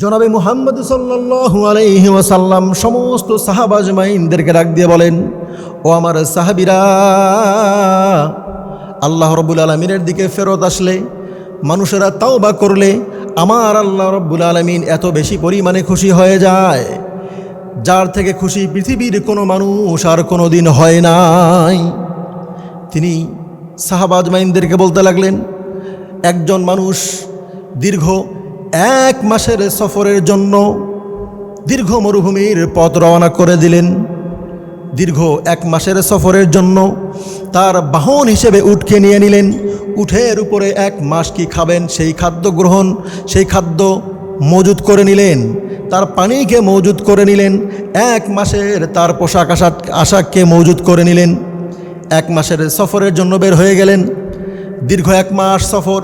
জনাবে মুহাম্মদ সাল্লাল্লাহু আলাইহি ওয়াসাল্লাম সমস্ত সাহাবাজমাইনদেরকে ডাক দিয়ে বলেন, ও আমার সাহাবিরা, আল্লাহ রব্বুল আলমিনের দিকে ফেরত আসলে, মানুষেরা তাওবা করলে আমার আল্লাহ রব্বুল আলমিন এত বেশি পরিমাণে খুশি হয়ে যায়। যার থেকে খুশি পৃথিবীর কোনো মানুষ আর কোনো দিন হয় নাই। তিনি সাহাবাজমাইনদেরকে বলতে লাগলেন, একজন মানুষ দীর্ঘ এক মাসের সফরের জন্য দীর্ঘ মরুভূমির পথ রওনা করে দিলেন। দীর্ঘ এক মাসের সফরের জন্য তার বাহন হিসেবে উঠকে নিয়ে নিলেন। উঠের উপরে এক মাস কি খাবেন সেই খাদ্য গ্রহণ, সেই খাদ্য মজুদ করে নিলেন। তার পানিকে মজুদ করে নিলেন। এক মাসের তার পোশাক আশাক, আশাককে মজুদ করে নিলেন। এক মাসের সফরের জন্য বের হয়ে গেলেন। দীর্ঘ এক মাস সফর,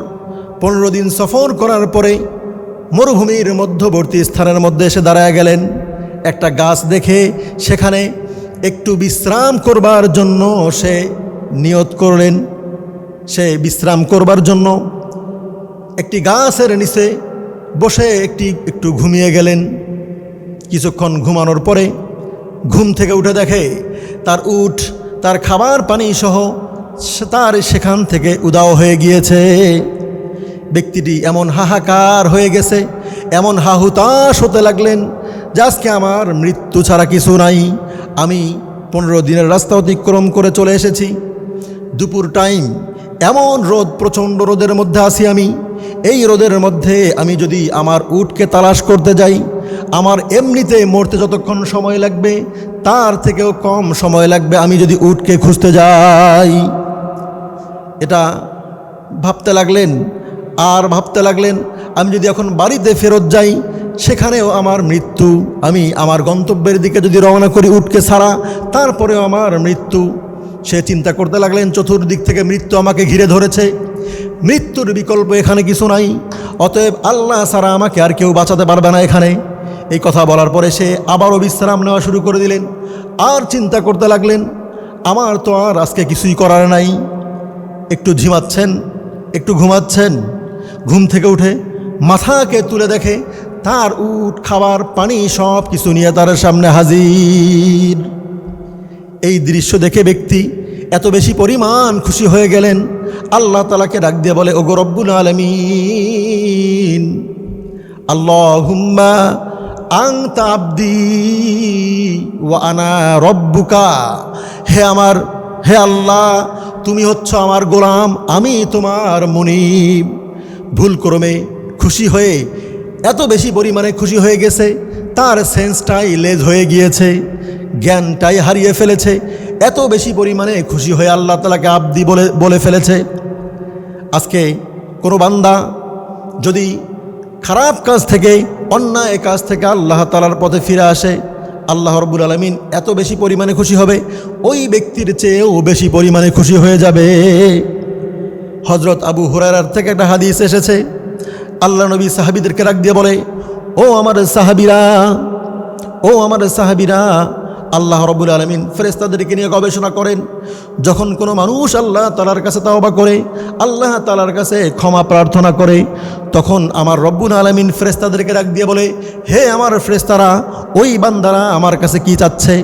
পনেরো দিন সফর করার পরে মরুভূমির মধ্যবর্তী স্থানের মধ্যে এসে দাঁড়ায় গেলেন। একটা গাছ দেখে সেখানে একটু বিশ্রাম করবার জন্য সে নিয়ত করলেন। সে বিশ্রাম করবার জন্য একটি গাছের নিচে বসে একটি, একটু ঘুমিয়ে গেলেন। কিছুক্ষণ ঘুমানোর পরে ঘুম থেকে উঠে দেখে তার উঠ, তার খাবার পানি সহ তার সেখান থেকে উদাও হয়ে গিয়েছে। ব্যক্তিটি এমন হাহাকার হয়ে গেছে, এমন হাহুতাশ হতে লাগলেন যে আজকে আমার মৃত্যু ছাড়া কিছু নাই। আমি পনেরো দিনের রাস্তা অতিক্রম করে চলে এসেছি। দুপুর টাইম, এমন রোদ, প্রচণ্ড রোদের মধ্যে আছি আমি। এই রোদের মধ্যে আমি যদি আমার উটকে তালাশ করতে যাই, আমার এমনিতে মরতে যতক্ষণ সময় লাগবে, তার থেকেও কম সময় লাগবে আমি যদি উটকে খুঁজতে যাই। এটা ভাবতে লাগলেন আর ভাবতে লাগলেন, আমি যদি এখন বাড়িতে ফেরত যাই, সেখানেও আমার মৃত্যু। আমি আমার গন্তব্যের দিকে যদি রওনা করি উঠকে ছাড়া, তারপরেও আমার মৃত্যু। সে চিন্তা করতে লাগলেন, চতুর্দিক থেকে মৃত্যু আমাকে ঘিরে ধরেছে। মৃত্যুর বিকল্প এখানে কিছু নাই। অতএব আল্লাহ ছাড়া আমাকে আর কেউ বাঁচাতে পারবে না এখানে। এই কথা বলার পরে সে আবারও বিশ্রাম নেওয়া শুরু করে দিলেন। আর চিন্তা করতে লাগলেন, আমার তো আর আজকে কিছুই করার নাই। একটু ঝিমাচ্ছেন, একটু ঘুমাচ্ছেন। ঘুম থেকে উঠে মাথাকে তুলে দেখে তার উট, খাবার, পানি সব কিছু নিয়ে তার সামনে হাজির। এই দৃশ্য দেখে ব্যক্তি এত বেশি পরিমাণ খুশি হয়ে গেলেন। আল্লাহ তালাকে ডাক দিয়ে বলে, ওগো রব্বুল আলমিন, আল্লাহুম্মা আংত আব্দি ও আনা রব্বুকা। হে আমার, হে আল্লাহ, তুমি হচ্ছ আমার গোলাম, আমি তোমার মনিব। ভুল ক্রমে খুশি হয়ে, এত বেশি পরিমাণে খুশি হয়ে গেছে, তার সেন্সটাই লেজ হয়ে গিয়েছে, জ্ঞানটাই হারিয়ে ফেলেছে, এত বেশি পরিমাণে খুশি হয়ে আল্লাহ তালাকে আব্দি বলে বলে ফেলেছে। আজকে কোনো বান্দা যদি খারাপ কাজ থেকে, অন্যায় কাজ থেকে আল্লাহ তালার পথে ফিরে আসে, আল্লাহ রব্বুল আলমিন এত বেশি পরিমাণে খুশি হবে, ওই ব্যক্তির চেয়েও বেশি পরিমাণে খুশি হয়ে যাবে। হজরত আবু হুরারার থেকে একটা হাদিস এসেছে। আল্লাহ নবী সাহাবিদেরকে রাখ দিয়ে বলে, ও আমার সাহাবিরা, ও আমার সাহাবিরা, আল্লাহ রবুল আলমিন ফেরেস্তাদেরকে নিয়ে গবেষণা করেন। যখন কোনো মানুষ আল্লাহ তালার কাছে তাওবা করে, আল্লাহ তালার কাছে ক্ষমা প্রার্থনা করে, তখন আমার রব্বুল আলমিন ফেরেস্তাদেরকে রাখ দিয়ে বলে, হে আমার ফেরেস্তারা ওই বান্দারা আমার কাছে কি চাচ্ছে?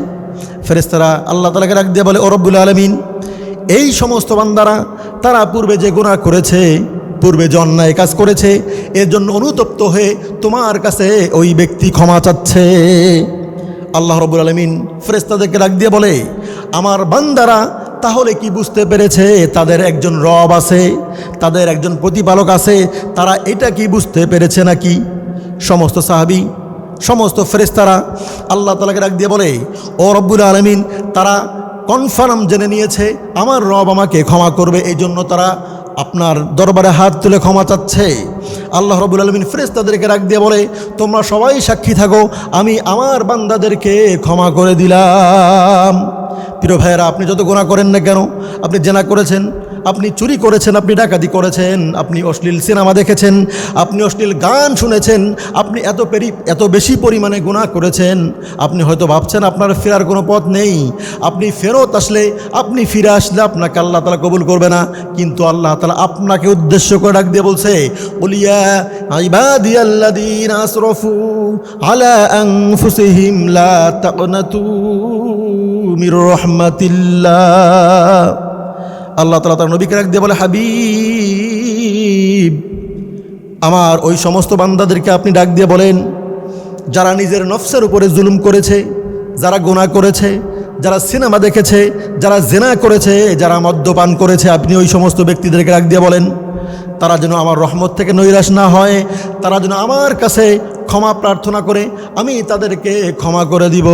ফেরেস্তারা আল্লাহ তালাকে রাখ দিয়ে বলে, ও রব্বুল আলমিন, এই সমস্ত বান্দারা তারা পূর্বে যে গুনাহ করেছে, পূর্বে যে অন্যায় কাজ করেছে, এর জন্য অনুতপ্ত হয়ে তোমার কাছে ওই ব্যক্তি ক্ষমা চাচ্ছে। আল্লাহ রবুল আলমিন ফেরেস্তাদেরকে ডাক দিয়ে বলে, আমার বান্দারা তাহলে কি বুঝতে পেরেছে তাদের একজন রব আছে, তাদের একজন প্রতিপালক আছে, তারা এটা কি বুঝতে পেরেছে নাকি? সমস্ত সাহাবি, সমস্ত ফেরেস্তারা আল্লাহ তালাকে ডাক দিয়ে বলে, ও রব্বুল আলমিন, তারা কনফার্ম জেনে নিয়েছে, আমার রব আমাকে ক্ষমা করবে এই জন্য তারা আপনার দরবারে হাত তুলে ক্ষমা চাচ্ছে। আল্লাহ রবুল আলমিন ফ্রেস তাদেরকে রাখ দিয়ে বলে, তোমরা সবাই সাক্ষী থাকো, আমি আমার বান্দাদেরকে ক্ষমা করে দিলাম। প্রিয় ভাইয়েরা, আপনি যত গোনা করেন না কেন, আপনি জেনা করেছেন আপনি চুরি করেছেন, আপনি ডাকাতি করেছেন, আপনি অশ্লীল সিনেমা দেখেছেন, আপনি অশ্লীল গান শুনেছেন, আপনি এত পেরি, এত বেশি পরিমাণে গুণা করেছেন, আপনি হয়তো ভাবছেন আপনার ফেরার কোনো পথ নেই। আপনি ফেরত আসলে, আপনি ফিরে আসলে আপনাকে আল্লাহ তালা কবুল করবে না, কিন্তু আল্লাহ তালা আপনাকে উদ্দেশ্য করে ডাক দিয়ে বলছে বলিয়া আল্লাহ তালা তার নবীকে ডাক দিয়ে বলে, হাবিব, আমার ওই সমস্ত বান্দাদেরকে আপনি ডাক দিয়ে বলেন, যারা নিজের নফসের উপরে জুলুম করেছে, যারা গোনা করেছে, যারা সিনেমা দেখেছে, যারা জেনা করেছে, যারা মদ্যপান করেছে, আপনি ওই সমস্ত ব্যক্তিদেরকে ডাক দিয়ে বলেন, তারা যেন আমার রহমত থেকে নৈরাশ না হয়, তারা যেন আমার কাছে ক্ষমা প্রার্থনা করে, আমি তাদেরকে ক্ষমা করে দিব।